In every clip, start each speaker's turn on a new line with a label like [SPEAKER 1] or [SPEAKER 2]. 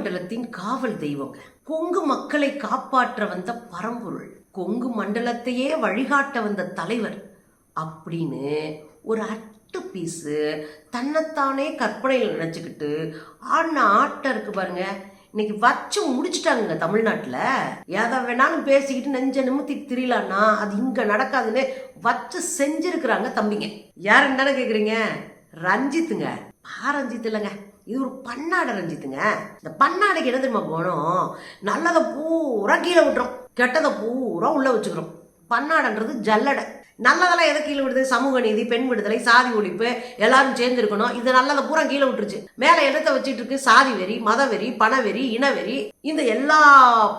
[SPEAKER 1] மண்டலத்தின் காவல் தெய்வங்க. கொங்கு மக்களை காப்பாற்ற வந்த பரம்பொருள் கொங்கு மண்டலத்தையே வழிகாட்ட வந்த தலைவர். அப்படின்னு ஒரு அட்டு பீஸு தன்னைத்தானே கற்பனையில் நினச்சிக்கிட்டு ஆடின ஆட்டம் இருக்கு பாருங்க இன்னைக்கு வச்சு முடிச்சுட்டாங்க தமிழ்நாட்டில். எதை வேணாலும் பேசிக்கிட்டு நெஞ்ச நிமித்தி திரியலான்னா அது இங்கே நடக்காதுன்னு வச்சு செஞ்சிருக்கிறாங்க தம்பிங்க. யாருன்னு தானே கேட்குறீங்க ரஞ்சித்துங்க. ஆ ரஞ்சித் இல்லைங்க. இது ஒரு பன்னாடை ரஞ்சித்துங்க. இந்த பன்னாடைக்கு என்ன தெரியுமா போனோம்? நல்லதை பூரா கீழே விட்டுறோம். கெட்டதை பூரா உள்ளே வச்சுக்கிறோம். பன்னாடன்றது ஜல்லடை. நல்லதெல்லாம் எதை கீழே விடுது? சமூக நீதி பெண் விடுதலை சாதி ஒழிப்பு எல்லாரும் சேர்ந்து இருக்கணும் இது நல்லதை பூரா கீழே விட்டுருச்சு. மேலே என்னத்தை வச்சுட்டு இருக்கு? சாதி வெறி மத வெறி பணவெறி இனவெறி இந்த எல்லா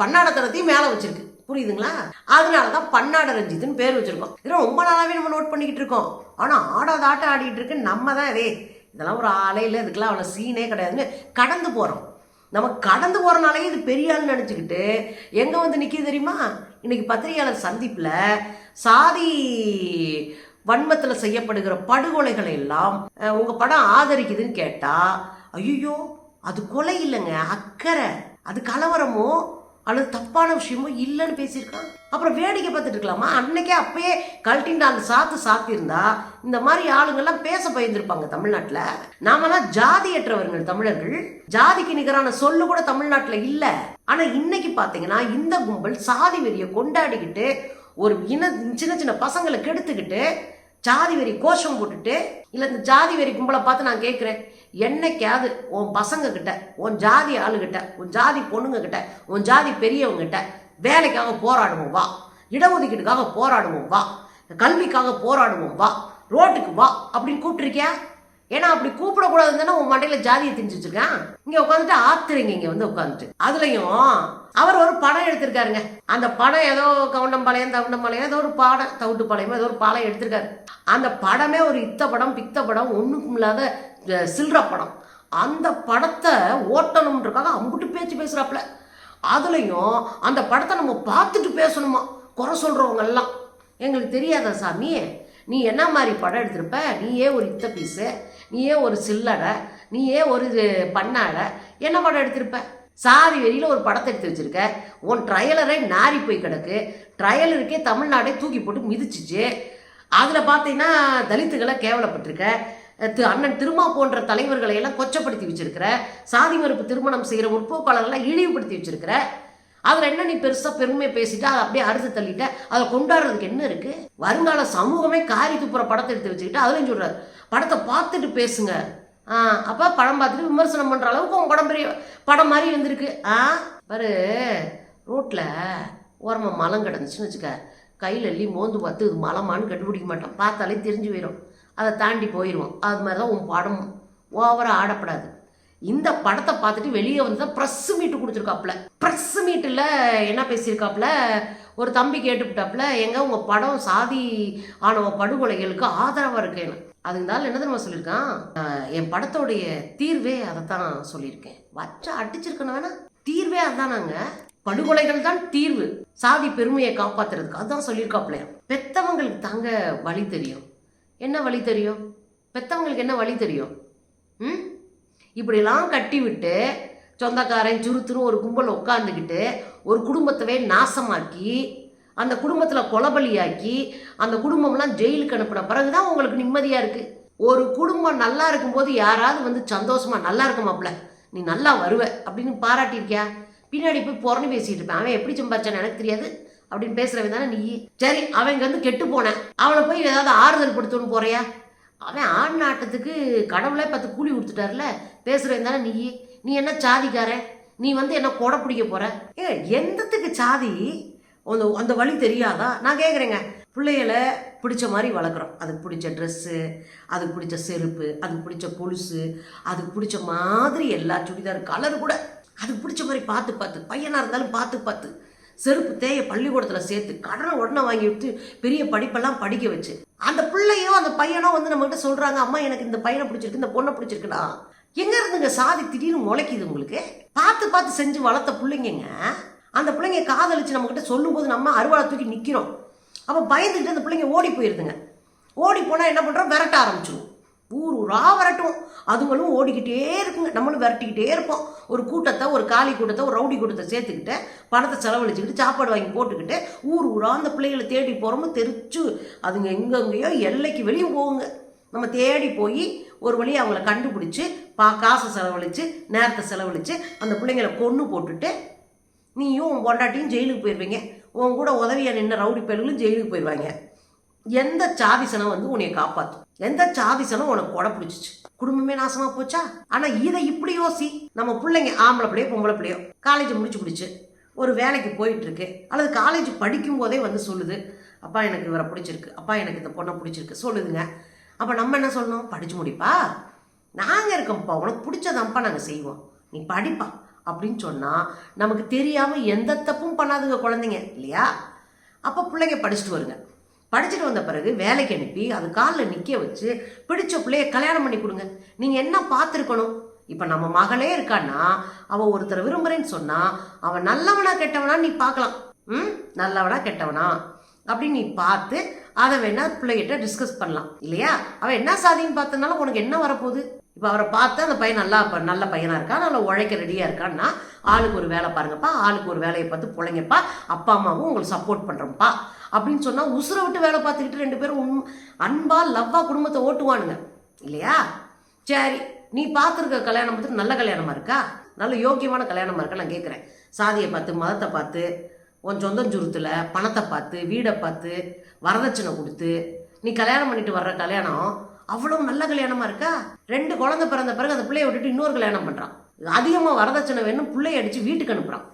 [SPEAKER 1] பன்னாடத்தனத்தையும் மேலே வச்சிருக்கு. புரியுதுங்களா? அதனால தான் பன்னாட ரஞ்சித்துன்னு பேர் வச்சிருக்கோம். இதெல்லாம் ரொம்ப நாளாவே நம்ம நோட் பண்ணிக்கிட்டு இருக்கோம். ஆனால் ஆடாத ஆட்டம் ஆடிக்கிட்டு இருக்கு. நம்ம தான் இதே. இதெல்லாம் ஒரு ஆளே இல்லை இதுக்கெல்லாம் அவ்வளோ சீனே கிடையாதுன்னு கடந்து போகிறோம் நம்ம கடந்து போகிறனாலே இது பெரிய நினச்சிக்கிட்டு எங்கே வந்து நிற்கிது தெரியுமா? இன்றைக்கி பத்திரிகையாளர் சந்திப்பில் சாதி வன்மத்தில் செய்யப்படுகிற படுகொலைகளை எல்லாம் உங்கள் படம் ஆதரிக்குதுன்னு கேட்டால் ஐயோ அது கொலை இல்லைங்க அக்கறை. அது கலவரமோ? அல்லது தப்பான விஷயமோ இல்லைன்னு பேசியிருக்கான் அப்புறம் வேடிக்கை பார்த்துட்டு இருக்கலாமா? அன்னைக்கே அப்பயே கழட்டின் அந்த சாத்து சாத்தியிருந்தா இந்த மாதிரி ஆளுங்கள்லாம் பேச பயந்துருப்பாங்க தமிழ்நாட்டில். நாமெல்லாம் ஜாதியற்றவர்கள் தமிழர்கள். ஜாதிக்கு நிகரான சொல்லு கூட தமிழ்நாட்டில் இல்லை. ஆனால் இன்னைக்கு பார்த்தீங்கன்னா இந்த கும்பல் சாதி வெறியை கொண்டாடிக்கிட்டு ஒரு இன சின்ன சின்ன பசங்களை கெடுத்துக்கிட்டு ஜாதி வெறி கோஷம் போட்டுட்டு இல்லை இந்த ஜாதி வெறி கும்பலை பார்த்து நான் கேட்குறேன். என்னைக்காவது உன் பசங்க கிட்ட உன் ஜாதி ஆளுகிட்ட உன் ஜாதி பொண்ணுங்க கிட்ட உன் ஜாதி பெரியவங்ககிட்ட வேலைக்காக போராடுவோம் வா. இடஒதுக்கீட்டுக்காக போராடுவோம் வா. கல்விக்காக போராடுவோம் வா. ரோட்டுக்கு வா. அப்படின்னு கூப்பிட்டுருக்கியா? ஏன்னா அப்படி கூப்பிடக்கூடாதுன்னு உன் மண்டையில ஜாதியை திணிச்சு வச்சிருக்கான். இங்க உட்காந்துட்டு ஆத்துறீங்க இங்க வந்து உட்காந்துட்டு. அதுலயும் அவர் ஒரு படம் எடுத்திருக்காருங்க. அந்த படம் ஏதோ கவுண்டம்பாளையம் தவுண்டம்பாளையம் ஏதோ ஒரு பாடம் தவிட்டுப்பாளையம் ஏதோ ஒரு பாலம் எடுத்திருக்காரு. அந்த படமே ஒரு இத்த படம் பித்த படம் ஒண்ணுக்கும் இல்லாத சில்ற சில்லற படம். அந்த படத்தை ஓட்டணும்ன்றக்காக அம்புட்டு பேச்சு பேசுறாப்புல. அதுலயும் அந்த படத்தை நம்ம பார்த்துட்டு பேசணுமா? குறை சொல்றவங்க எல்லாம். எங்களுக்கு தெரியாதா சாமி? நீ என்ன மாதிரி படம் எடுத்திருப்ப? நீயே ஒரு இத்த பீஸு நீயே ஒரு சில்லறை நீயே ஒரு இது பண்ணாடை என்ன படம் எடுத்திருப்ப? சாதி வெளியில் ஒரு படத்தை எடுத்து வச்சிருக்க. உன் ட்ரையலரே நாரி போய் கிடக்கு. ட்ரையலருக்கே தமிழ்நாடே தூக்கி போட்டு மிதிச்சிச்சு. அதில் பார்த்தீங்கன்னா தலித்துகளை கேவலப்பட்டிருக்க. திரு அண்ணன் திருமா போன்ற தலைவர்களை எல்லாம் கொச்சப்படுத்தி வச்சிருக்கிற. சாதி மறுப்பு திருமணம் செய்கிற முற்போக்காளர்களை இழிவுபடுத்தி வச்சிருக்கிற. அதில் என்ன நீ பெருசாக பெருமை பேசிட்டு? அதை அப்படியே அறுத்து தள்ளிட்ட. அதை கொண்டாடுறதுக்கு என்ன இருக்குது வருங்கால சமூகமே காரி துப்புற படத்தை எடுத்து வச்சுக்கிட்டு அதுலையும் சொல்கிறார் படத்தை பார்த்துட்டு பேசுங்க. ஆ அப்போ படம் பார்த்துட்டு விமர்சனம் பண்ணுற அளவுக்கு உங்கள் படம் பெரிய படம் மாதிரி வந்திருக்கு ஆ பாரு ரோட்டில் ஓரமாக மலம் கிடந்துச்சுன்னு வச்சுக்க கையில் எள்ளி மோந்து பார்த்து இது மலமான்னு கண்டுபிடிக்க மாட்டோம். பார்த்தாலே தெரிஞ்சு போயிடும் அதை தாண்டி போயிடுவோம் அது மாதிரி தான் உன் படம் ஓவராக ஆடப்படாது. இந்த படத்தை பார்த்துட்டு வெளியே வந்து தான் ப்ரெஸ் மீட்டு கொடுத்துருக்காப்புல. ப்ரெஸ் மீட்டில் என்ன பேசியிருக்காப்புல? ஒரு தம்பி கேட்டுவிட்டாப்புல எங்க உங்கள் படம் சாதி ஆணவ படுகொலைகளுக்கு ஆதரவாக இருக்கேன்னு. அதுனால என்ன தெரியுமா சொல்லியிருக்கான்? என் படத்தோடைய தீர்வே அதை தான் சொல்லியிருக்கேன். வச்சா அடிச்சிருக்கணும் வேணா. தீர்வே அதுதானாங்க படுகொலைகள் தான் தீர்வு. சாதி பெருமையை காப்பாத்துறதுக்கு. அதுதான் சொல்லியிருக்காப்லையா பெத்தவங்களுக்கு தாங்க வழி தெரியும். என்ன வழி தெரியும்? பெத்தவங்களுக்கு என்ன வழி தெரியும்? ம்? இப்படிலாம் கட்டி விட்டு சொந்தக்காரன் சுருத்துன்னு ஒரு கும்பல் உட்காந்துக்கிட்டு ஒரு குடும்பத்தவே நாசமாக்கி அந்த குடும்பத்தில் கொலபலியாக்கி அந்த குடும்பம்லாம் ஜெயிலுக்கு அனுப்பின பிறகு தான் உங்களுக்கு நிம்மதியாக இருக்குது ஒரு குடும்பம் நல்லா இருக்கும்போது யாராவது வந்து சந்தோஷமா நல்லா இருக்க மாப்பிள்ள நீ நல்லா வருவ அப்படின்னு பாராட்டியிருக்கியா? பின்னாடி போய் புறணி பேசிட்டு இருப்பேன். அவன் எப்படி சம்பாரிச்சான்னு எனக்கு தெரியாது. அப்படின்னு பேசுகிறவன் தானே நீ. சரி அவன் இங்கேருந்து வந்து கெட்டு போனேன். அவனை போய் ஏதாவது ஆறுதல் படுத்தணும்னு போறியா? அவன் ஆண் ஆட்டத்துக்கு கடவுளே பத்து கூலி கொடுத்துட்டார்ல பேசுகிறவன் தானே நீ. நீ என்ன சாதிக்காரன்? நீ வந்து என்ன கொடை பிடிக்க போற? ஏ எந்தத்துக்கு சாதி? அந்த அந்த வழி தெரியாதா? நான் கேட்குறேங்க பிள்ளைகளை பிடிச்ச மாதிரி வளர்க்குறோம். அதுக்கு பிடிச்ச ட்ரெஸ்ஸு அதுக்கு பிடிச்ச செருப்பு அதுக்கு பிடிச்ச கொலுசு அதுக்கு பிடிச்ச மாதிரி எல்லா சுடிதார் கலர் கூட அதுக்கு பிடிச்ச மாதிரி பார்த்து பார்த்து. பையனாக இருந்தாலும் பார்த்து பார்த்து. செருப்பு தேய பள்ளிக்கூடத்தில் சேர்த்து கடனை உடனே வாங்கி விட்டு பெரிய படிப்பெல்லாம் படிக்க வச்சு. அந்த பிள்ளையோ அந்த பையனோ வந்து நம்மகிட்ட சொல்கிறாங்க அம்மா எனக்கு இந்த பையனை பிடிச்சிருக்கு இந்த பொண்ணை பிடிச்சிருக்குடா. எங்கே இருந்துங்க சாதி திடீர்னு முளைக்குது உங்களுக்கு? பார்த்து பார்த்து செஞ்சு வளர்த்த பிள்ளைங்கங்க. அந்த பிள்ளைங்க காதலிச்சு நம்மக்கிட்ட சொல்லும்போது நம்ம அறுவாலை தூக்கி நிற்கிறோம் அப்போ பயந்துக்கிட்டு அந்த பிள்ளைங்க ஓடி போயிருதுங்க. ஓடி போனால் என்ன பண்ணுறோம் விரட்ட ஆரம்பிச்சிடும் ஊர் ஊரா வரட்டும் அதுங்களும் ஓடிக்கிட்டே இருக்குங்க. நம்மளும் விரட்டிக்கிட்டே இருப்போம். ஒரு கூட்டத்தை ஒரு காலி கூட்டத்தை ஒரு ரவுடி கூட்டத்தை சேர்த்துக்கிட்டு பணத்தை செலவழிச்சுக்கிட்டு சாப்பாடு வாங்கி போட்டுக்கிட்டு ஊர் ஊரா அந்த பிள்ளைகளை தேடி போகிறோமோ தெரிச்சு அதுங்க எங்கெங்கேயோ எல்லைக்கு வெளியும் போகுங்க. நம்ம தேடி போய் ஒரு வழி அவங்கள கண்டுபிடிச்சி பா காசை செலவழித்து நேரத்தை செலவழித்து அந்த பிள்ளைங்களை கொன்று போட்டுட்டு நீயும் உன் பொண்டாட்டியும் ஜெயிலுக்கு போயிடுவீங்க உன் கூட உதவியாக நின்ன ரவுடி பயல்களும் ஜெயிலுக்கு போயிடுவாங்க எந்த சாதிசனம் வந்து உன்னை காப்பாற்றும் எந்த சாதிசனம் உனக்கு கொடை பிடிச்சிச்சு? குடும்பமே நாசமா போச்சா? ஆனா இதை இப்படி யோசி. நம்ம பிள்ளைங்க ஆம்பளை பிள்ளையோ பொம்பளை பிள்ளையோ காலேஜ் முடிச்சு பிடிச்சு ஒரு வேலைக்கு போயிட்டு இருக்கு அல்லது காலேஜ் படிக்கும் போதே வந்து சொல்லுது அப்பா எனக்கு இவரை பிடிச்சிருக்கு. அப்பா எனக்கு இந்த பொண்ணை பிடிச்சிருக்கு. சொல்லுதுங்க. அப்போ நம்ம என்ன சொல்லணும்? படிச்சு முடிப்பா? நாங்கள் இருக்கோம்ப்பா. உனக்கு பிடிச்சதாம்ப்பா நாங்கள் செய்வோம். நீ படிப்பா. அப்படின்னு சொன்னால் நமக்கு தெரியாமல் எந்த தப்பும் பண்ணாதுங்க குழந்தைங்க இல்லையா? அப்போ பிள்ளைங்க படிச்சுட்டு வருங்க. படிச்சுட்டு வந்த பிறகு வேலைக்கு அனுப்பி அது காலில் நிற்க வச்சு பிடிச்ச பிள்ளைய கல்யாணம் பண்ணி கொடுங்க. நீங்கள் என்ன பார்த்துருக்கணும்? இப்போ நம்ம மகளே இருக்கான்னா அவள் ஒருத்தரை விரும்புகிறேன்னு சொன்னால் அவன் நல்லவனா கெட்டவனா நீ பார்க்கலாம். ம்? நல்லவனா கெட்டவனா? அப்படின்னு நீ பார்த்து அதை வேணா பிள்ளைகிட்ட டிஸ்கஸ் பண்ணலாம் இல்லையா? அவன் என்ன சாதின்னு பார்த்தனால உனக்கு என்ன வரப்போகுது? இப்போ அவரை பார்த்து அந்த பையன் நல்லா இப்போ நல்ல பையனாக இருக்கான் நல்லா உழைக்க ரெடியாக இருக்கான்னா ஆளுக்கு ஒரு வேலை பாருங்கப்பா ஆளுக்கு ஒரு வேலையை பார்த்து பிள்ளைங்கப்பா அப்பா அம்மாவும் உங்களுக்கு சப்போர்ட் பண்ணுறோம்ப்பா அப்படின்னு சொன்னால் உசுரை விட்டு வேலை பார்த்துக்கிட்டு ரெண்டு பேரும் உண் அன்பா லவ்வாக குடும்பத்தை ஓட்டுவானுங்க. இல்லையா? சரி நீ பார்த்துருக்க கல்யாணம் பார்த்து நல்ல கல்யாணமாக இருக்கா? நல்ல யோக்கியமான கல்யாணமாக இருக்கா? நான் கேட்குறேன் சாதியை பார்த்து மதத்தை பார்த்து உன் சொந்தம் சுருத்தில் பணத்தை பார்த்து வீடை பார்த்து வரதட்சணை கொடுத்து நீ கல்யாணம் பண்ணிட்டு வர்ற கல்யாணம் அவ்வளவு நல்ல கல்யாணமா இருக்கா? ரெண்டு குழந்தை பிறந்த பிறகு அந்த பிள்ளைய விட்டுட்டு இன்னொரு கல்யாணம் பண்ணுறான் அதிகமாக வரதட்சணை வேணும் பிள்ளைய அடித்து வீட்டுக்கு அனுப்புகிறான்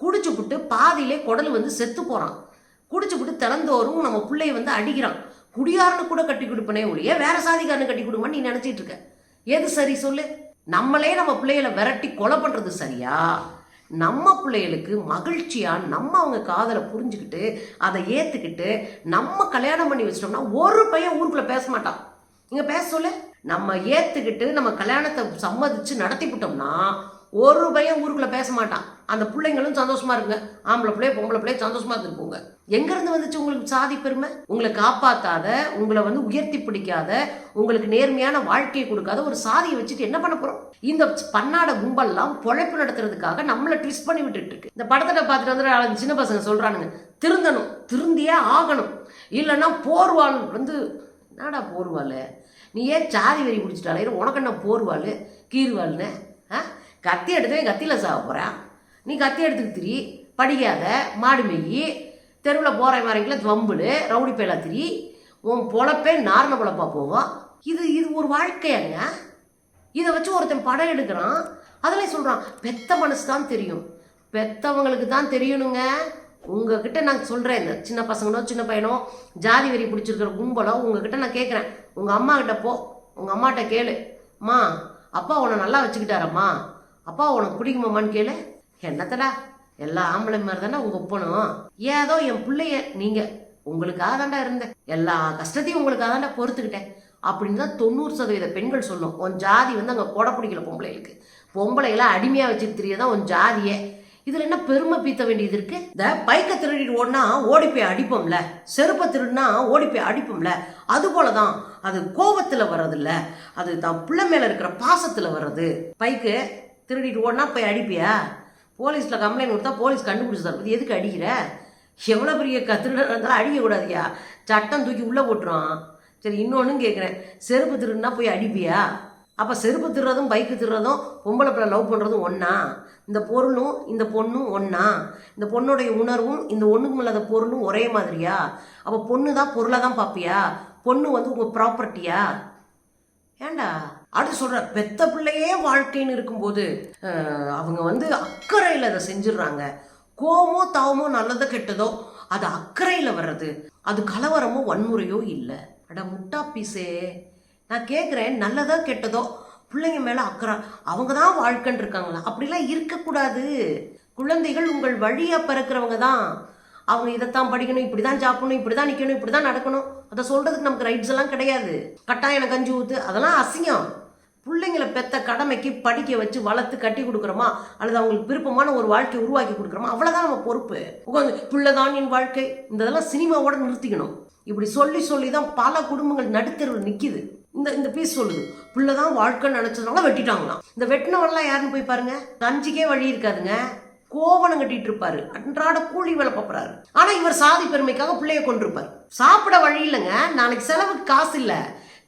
[SPEAKER 1] குடிச்சு புட்டு பாதியிலே குடல் வந்து செத்து போகிறான் குடிச்சு புட்டு திறந்தோறும் நம்ம பிள்ளைய வந்து அடிக்கிறான். குடியாரனு கூட கட்டி கொடுப்பனே ஒழிய வேற சாதிக்காரனு கட்டி கொடுமான்னு நீ நினச்சிட்டு இருக்க. எது சரி சொல்லு? நம்மளே நம்ம பிள்ளைகளை விரட்டி கொலை பண்ணுறது சரியா? நம்ம பிள்ளைகளுக்கு மகிழ்ச்சியாக நம்ம அவங்க காதலை புரிஞ்சுக்கிட்டு அதை ஏற்றுக்கிட்டு நம்ம கல்யாணம் பண்ணி வச்சிட்டோம்னா ஒரு பையன் ஊருக்குள்ளே பேச மாட்டான். இங்கே பேச சொல்லு. நம்ம ஏற்றுக்கிட்டு நம்ம கல்யாணத்தை சம்மதிச்சு நடத்தி விட்டோம்னா ஒரு பையன் ஊருக்குள்ளே பேச மாட்டான். அந்த பிள்ளைங்களும் சந்தோஷமா இருக்குங்க ஆம்பளை பிள்ளைய பொம்பளை பிள்ளைய சந்தோஷமா இருந்துருப்போங்க. எங்கேருந்து வந்துச்சு உங்களுக்கு சாதி பெருமை? உங்களை காப்பாற்றாத உங்களை வந்து உயர்த்தி பிடிக்காத உங்களுக்கு நேர்மையான வாழ்க்கையை கொடுக்காத ஒரு சாதியை வச்சுட்டு என்ன பண்ண போகிறோம் இந்த பன்னாட கும்பல்லாம் பொழைப்பு நடத்துறதுக்காக நம்மளை ட்விஸ்ட் பண்ணி விட்டுட்டு இருக்கு. இந்த படத்தை பார்த்துட்டு வந்து சின்ன பசங்க சொல்கிறானுங்க திருந்தணும் திருந்தியே ஆகணும். இல்லைன்னா போர்வாள் வந்து என்னடா போர்வாள்? நீ ஏன் சாதி வெறி பிடிச்சிட்டாலே உனக்கு என்ன போர்வாள் கீர்வாள்னு ஆ? கத்தி எடுத்தவன் கத்தியில் சாக போகிறான் நீ கத்தி எடுத்துக்கு திரி படிக்காத மாடு மெய்யி தெருவில் போகிற மாதிரிக்கெல்லாம் துவம்புடு ரவுடி பேலா திரி உன் பொழப்பே நாரண பொழப்பாக போவோம் இது இது ஒரு வாழ்க்கையாங்க இதை வச்சு ஒருத்தன் படம் எடுக்கிறான். அதில் சொல்கிறான் பெத்த மனசு தான் தெரியும். பெத்தவங்களுக்கு தான் தெரியணுங்க. உங்ககிட்ட நான் சொல்கிறேன் இந்த சின்ன பசங்களோ சின்ன பையனோ ஜாதி வெறி பிடிச்சிருக்கிற கும்பலோ உங்ககிட்ட நான் கேட்குறேன் உங்கள் அம்மா கிட்ட போ. உங்கள் அம்மாட்ட கேளு. அம்மா அப்பா உன்னை நல்லா வச்சுக்கிட்டாரம்மா. அப்பா உனக்கு பிடிக்குமாம்மான்னு கேளு. என்னத்தடா? எல்லா ஆம்பளை மாதிரி தானே உங்கள் ஒப்பனும் ஏதோ என் பிள்ளைய நீங்கள் உங்களுக்காக தாண்டா இருந்தேன். எல்லா கஷ்டத்தையும் உங்களுக்காக தாண்டா பொறுத்துக்கிட்டேன். அப்படின்னு தான் தொண்ணூறு சதவீத பெண்கள் சொல்லும். உன் ஜாதி வந்து அங்கே கொடை பிடிக்கல பொம்பளைகளுக்கு. பொம்பளைகளை அடிமையாக வச்சுட்டு தெரியதான் உன் ஜாதியே. இதுல என்ன பெருமை பீத்த வேண்டியது இருக்கு? இந்த பைக்கை திருடிட்டு ஓடினா ஓடி போய் அடிப்போம்ல. செருப்பை திருடினா ஓடி போய் அடிப்போம்ல. அது போலதான் அது கோபத்துல வர்றதில்ல. அது தான் பிள்ளை மேல இருக்கிற பாசத்துல வர்றது. பைக்கு திருடிட்டு ஓடினா போய் அடிப்பியா? போலீஸ்ல கம்ப்ளைண்ட் கொடுத்தா போலீஸ் கண்டுபிடிச்சு தரப்பது எதுக்கு அடிக்கிற? எவ்வளோ பெரிய க திருடர் இருந்தாலும் அடிக்கக்கூடாதுயா சட்டம் தூக்கி உள்ளே போட்டுருவான். சரி இன்னொன்றும் கேட்குறேன் செருப்பு திருடுனா போய் அடிப்பியா? அப்போ செருப்பு திருறதும் பைக்கு திருறதும் பொம்பளை பிள்ளை லவ் பண்ணுறதும் ஒன்றா இந்த பொருளும் இந்த பொண்ணும் ஒன்றா இந்த பொண்ணுடைய உணர்வும் இந்த ஒன்றுக்கும் இல்லாத பொருளும் ஒரே மாதிரியா? அப்போ பொண்ணு தான் பொருளை தான் பார்ப்பியா பொண்ணு வந்து உங்கள் ப்ராப்பர்ட்டியா? ஏண்டா? அடுத்து சொல்கிற பெத்த பிள்ளையே வாழ்க்கைன்னு இருக்கும்போது அவங்க வந்து அக்கறையில் அதை செஞ்சிடுறாங்க. கோமோ தாவமோ நல்லதோ கெட்டதோ அது அக்கறையில் வர்றது. அது கலவரமோ வன்முறையோ இல்லை. அட முட்டா பீஸே நான் கேட்குறேன் நல்லதோ கெட்டதோ பிள்ளைங்க மேலே அக்கறை. அவங்க தான் வாழ்க்கைன்னு இருக்காங்களா அப்படிலாம் இருக்கக்கூடாது. குழந்தைகள் உங்கள் வழியாக பிறக்கிறவங்க தான். அவங்க இதைத்தான் படிக்கணும் இப்படி தான் சாப்பிடணும் இப்படி தான் நிற்கணும் இப்படி தான் நடக்கணும். அதை சொல்கிறதுக்கு நமக்கு ரைட்ஸ் எல்லாம் கிடையாது. கட்டாயம் கஞ்சி ஊற்று அதெல்லாம் அசிங்கம். பிள்ளைங்களை பெத்த கடமைக்கு படிக்க வச்சு வளர்த்து கட்டி கொடுக்குறோமா? அல்லது அவங்களுக்கு விருப்பமான ஒரு வாழ்க்கையை உருவாக்கி கொடுக்குறோமா? அவ்வளோதான் நம்ம பொறுப்பு. உட்காந்து பிள்ளைதான் என் வாழ்க்கை. இந்த இதெல்லாம் சினிமாவோட நிறுத்திக்கணும். இப்படி சொல்லி சொல்லி தான் பல குடும்பங்கள் நடுத்தருவில் நிற்கிது இந்த இந்த பீஸ் சொல்லுது. பிள்ளை தான் வாழ்க்கை நினச்சதுனால வெட்டிட்டாங்களாம். இந்த வெட்டினவெல்லாம் யாருன்னு போய் பாருங்க. கஞ்சிக்கே வழி இருக்காதுங்க. கோவணம் கட்டிட்டு இருப்பாரு. அன்றாட கூலி வேலை பார்ப்பறாரு. ஆனா இவர் சாதி பெருமைக்காக பிள்ளைய கொண்டிருப்பார் சாப்பிட வழி இல்லைங்க. நாளைக்கு செலவுக்கு காசு இல்லை.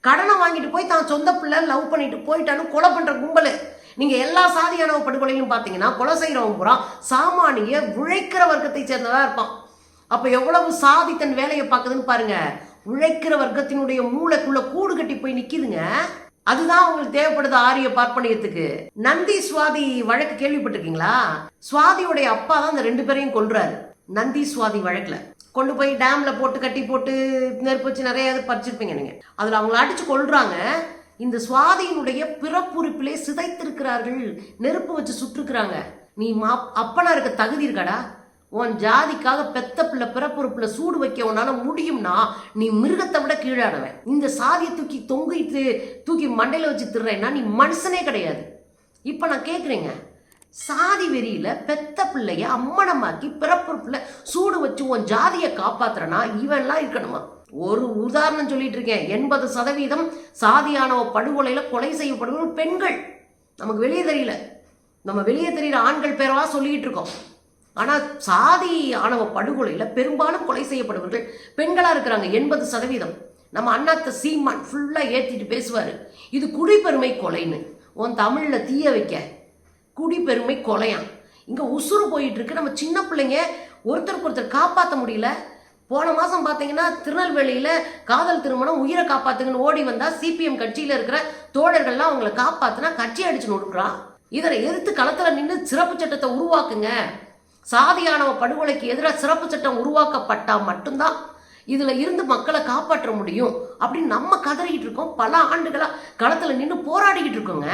[SPEAKER 1] கடனை வாங்கிட்டு போய் தான் சொந்த பிள்ளை லவ் பண்ணிட்டு போயிட்டான்னு கொலை பண்ற கும்பல். நீங்கள் எல்லா சாதியானவ படுகொலையும் பார்த்தீங்கன்னா கொலை செய்யறவன் பூரா சாமானிய உழைக்கிற வர்க்கத்தை சேர்ந்ததாக இருப்பான். அப்போ எவ்வளவு சாதி தன் வேலையை பார்க்குதுன்னு பாருங்கள் உழைக்கிற வர்க்கத்தினுடைய மூளைக்குள்ள கூடு கட்டி போய் நிக்குதுங்க. அதுதான் உங்களுக்கு தேவைப்படுது ஆரிய பார்ப்பனியத்துக்கு. நந்தி சுவாதி வழக்கு கேள்விப்பட்டிருக்கீங்களா? சுவாதியுடைய அப்பா தான் இந்த ரெண்டு பேரையும் கொன்றாரு. நந்தி சுவாதி வழக்குல. கொண்டு போய் டேம்ல போட்டு கட்டி போட்டு நெருப்பு வச்சு நிறைய பறிச்சிருப்பீங்க நீங்க. அதுல அவங்கள அடிச்சு கொள்கிறாங்க இந்த சுவாதியினுடைய பிறப்புறுப்பிலே சிதைத்திருக்கிறார்கள் நெருப்பு வச்சு சுட்டுருக்குறாங்க நீ மா அப்பனா இருக்க தகுதி இருக்காடா? உன் ஜாதிக்காக பெத்த பிள்ளை பிறப்புறுப்பில் சூடு வைக்க உன்னால் முடியும்னா நீ மிருகத்தை விட கீழாடுவேன் இந்த சாதியை தூக்கி தொங்கிட்டு தூக்கி மண்டையில் வச்சு திடுறேன்னா நீ மனுஷனே கிடையாது. இப்போ நான் கேட்குறேங்க சாதி வெறியில் பெத்த பிள்ளைய அம்மனமாக்கி பிறப்புறுப்பில் சூடு வச்சு உன் ஜாதியை காப்பாத்துறனா இவன்லாம் இருக்கணுமா? ஒரு உதாரணம் சொல்லிட்டு இருக்கேன். எண்பது சதவீதம் சாதியானவ படுகொலையில் கொலை செய்யப்படுவது பெண்கள். நமக்கு வெளியே தெரியல. நம்ம வெளியே தெரிகிற ஆண்கள் பேரவா சொல்லிக்கிட்டு இருக்கோம். ஆனால் சாதி ஆணவ படுகொலையில் பெரும்பாலும் கொலை செய்யப்படுவர்கள் பெண்களாக இருக்கிறாங்க எண்பது சதவீதம். நம்ம அண்ணாத்த சீமான் ஃபுல்லாக ஏற்றிட்டு பேசுவார். இது குடிப்பெருமை கொலைன்னு. உன் தமிழில் தீய வைக்க. குடிப்பெருமை கொலையான் இங்கே உசுறு போயிட்டுருக்கு நம்ம சின்ன பிள்ளைங்க ஒருத்தருக்கு ஒருத்தர் காப்பாற்ற முடியல. போன மாதம் பார்த்தீங்கன்னா திருநெல்வேலியில் காதல் திருமணம் உயிரை காப்பாற்றுங்கன்னு ஓடி வந்தால் சிபிஎம் கட்சியில் இருக்கிற தோழர்கள்லாம் அவங்கள காப்பாற்றினா கட்சி அடிச்சு நொடுக்குறான் இதனை எதிர்த்து களத்தில் நின்று சிறப்பு சட்டத்தை உருவாக்குங்க. சாதியானவ படுகொலைக்கு எதிராக சிறப்பு சட்டம் உருவாக்கப்பட்டால் மட்டும்தான் இதில் இருந்து மக்களை காப்பாற்ற முடியும் அப்படின்னு நம்ம கதறிக்கிட்டு இருக்கோம். பல ஆண்டுகளாக களத்தில் நின்று போராடிக்கிட்டு இருக்கோங்க.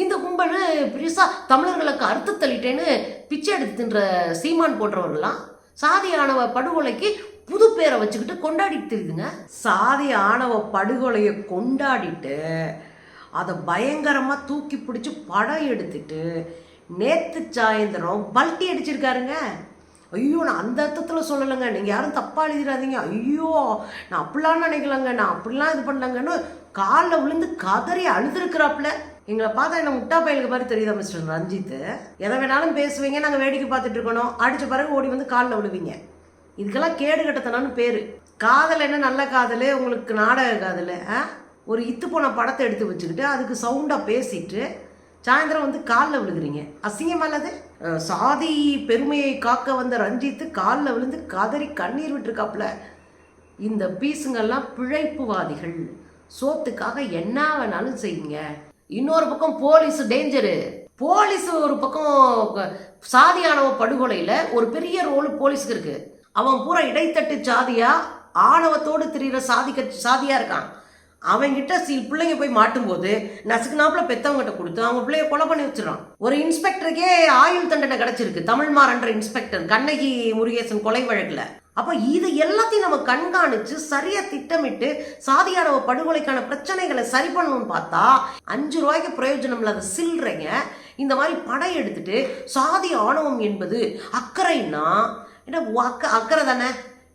[SPEAKER 1] இந்த கும்பல் பெருசா தமிழர்களுக்கு அறுத்து தள்ளிட்டேன்னு பிச்சை எடுத்து தின்ற சீமான் போன்றவர்கள்லாம் சாதி ஆணவ படுகொலைக்கு புது பேரை வச்சுக்கிட்டு கொண்டாடிட்டு தெரியுதுங்க. சாதி ஆணவ படுகொலையை கொண்டாடிட்டு அதை பயங்கரமாக தூக்கி பிடிச்சி படம் எடுத்துட்டு நேற்று சாயந்தரம் பல்ட்டி அடிச்சிருக்காருங்க. ஐயோ நான் அந்த அர்த்தத்தில் சொல்லலைங்க. நீங்கள் யாரும் தப்பாக எழுதிடாதீங்க. ஐயோ நான் அப்படிலாம் நினைக்கலங்க. நான் அப்படிலாம் இது பண்ணலங்கன்னு காலில் விழுந்து கதறி அழுதுருக்குறாப்புல. எங்களை பார்த்தா என்ன முட்டா பயலுக்கு மாதிரி தெரியுதா மிஸ்டர் ரஞ்சித் எதை வேணாலும் பேசுவீங்க நாங்கள் வேடிக்கை பார்த்துட்டு இருக்கணும். அடித்த பிறகு ஓடி வந்து காலில் விழுவீங்க. இதுக்கெல்லாம் கேடு கட்டத்தனான்னு பேர். காதல் என்ன நல்ல காதல் உங்களுக்கு நாடக காதல் ஆ? ஒரு இத்து போன படத்தை எடுத்து வச்சுக்கிட்டு அதுக்கு சவுண்டாக பேசிட்டு சாயந்தரம் வந்து காலில் விழுகிறீங்க. அசிங்கம் அல்லது சாதி பெருமையை காக்க வந்த ரஞ்சித்து காலில் விழுந்து கதறி கண்ணீர் விட்டுருக்காப்புல. இந்த பீஸுங்கெல்லாம் பிழைப்புவாதிகள். சோத்துக்காக என்ன வேணாலும் செய்யுங்க. இன்னொரு பக்கம் போலீஸ் டேஞ்சரு. போலீஸ் ஒரு பக்கம் சாதியானவ படுகொலையில் ஒரு பெரிய ரோல் போலீஸுக்கு இருக்கு. அவன் பூரா இடைத்தட்டு சாதியா ஆணவத்தோடு திரியிற சாதி கட்சி சாதியாக இருக்கான். அவங்கிட்ட சில பிள்ளைங்க போய் மாட்டும்போது நசுக்குனாப்புல பெத்தவங்கிட்ட கொடுத்து அவங்க பிள்ளைய கொலை பண்ணி வச்சிடறான். ஒரு இன்ஸ்பெக்டருக்கே ஆயுள் தண்டனை கிடைச்சிருக்கு. தமிழ்மாறன்ற இன்ஸ்பெக்டர் கண்ணகி முருகேசன் கொலை வழக்கில். அப்போ இது எல்லாத்தையும் நம்ம கண்காணித்து சரியாக திட்டமிட்டு சாதியானவ படுகொலைக்கான பிரச்சனைகளை சரி பண்ணணும்னு பார்த்தா அஞ்சு ரூபாய்க்கு பிரயோஜனம் இல்லாத சில்லறைங்க. இந்த மாதிரி படம் எடுத்துட்டு சாதி ஆணவம் என்பது அக்கறைன்னா என்ன அக்க அக்கறை தானே?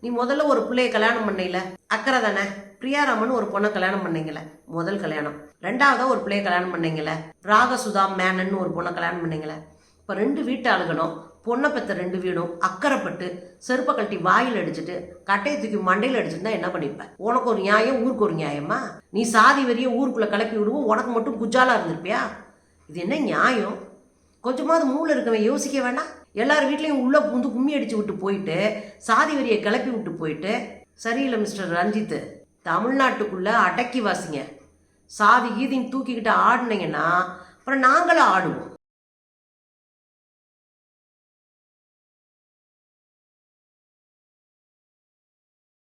[SPEAKER 1] நீ முதல்ல ஒரு பிள்ளைய கல்யாணம் பண்ணல அக்கறை தானே? பிரியாராமன் ஒரு பொண்ணை கல்யாணம் பண்ணீங்கல்ல முதல் கல்யாணம். ரெண்டாவதா ஒரு பிள்ளைய கல்யாணம் பண்ணீங்கல்ல ராகசுதா மேனன் ஒரு பொண்ணை கல்யாணம் பண்ணீங்கல்ல இப்போ ரெண்டு வீட்டு ஆளுகளும் பொண்ணை பெத்த ரெண்டு வீடும் அக்கறைப்பட்டு செருப்பை கட்டி வாயில் அடிச்சுட்டு கட்டையை தூக்கி மண்டையில் அடிச்சுட்டு என்ன பண்ணிப்ப? உனக்கு ஒரு நியாயம் ஊருக்கு ஒரு நியாயமா? நீ சாதி வரிய ஊருக்குள்ளே கிளப்பி விடுவோம் உனக்கு மட்டும் குஜாலாக இருந்திருப்பியா? இது என்ன நியாயம்? கொஞ்சமாவது மூளை இருக்கவன் யோசிக்க வேண்டாம் எல்லார் வீட்லேயும் உள்ளே பூந்து கும்மி அடித்து விட்டு போயிட்டு சாதி வரியை கிளப்பி விட்டு போயிட்டு சரியில்லை மிஸ்டர் ரஞ்சித். தமிழ்நாட்டுக்குள்ளே அடக்கி வாசிங்க. சாதி கீதின்னு தூக்கிக்கிட்டு ஆடுனீங்கன்னா அப்புறம் நாங்களும் ஆடுவோம்.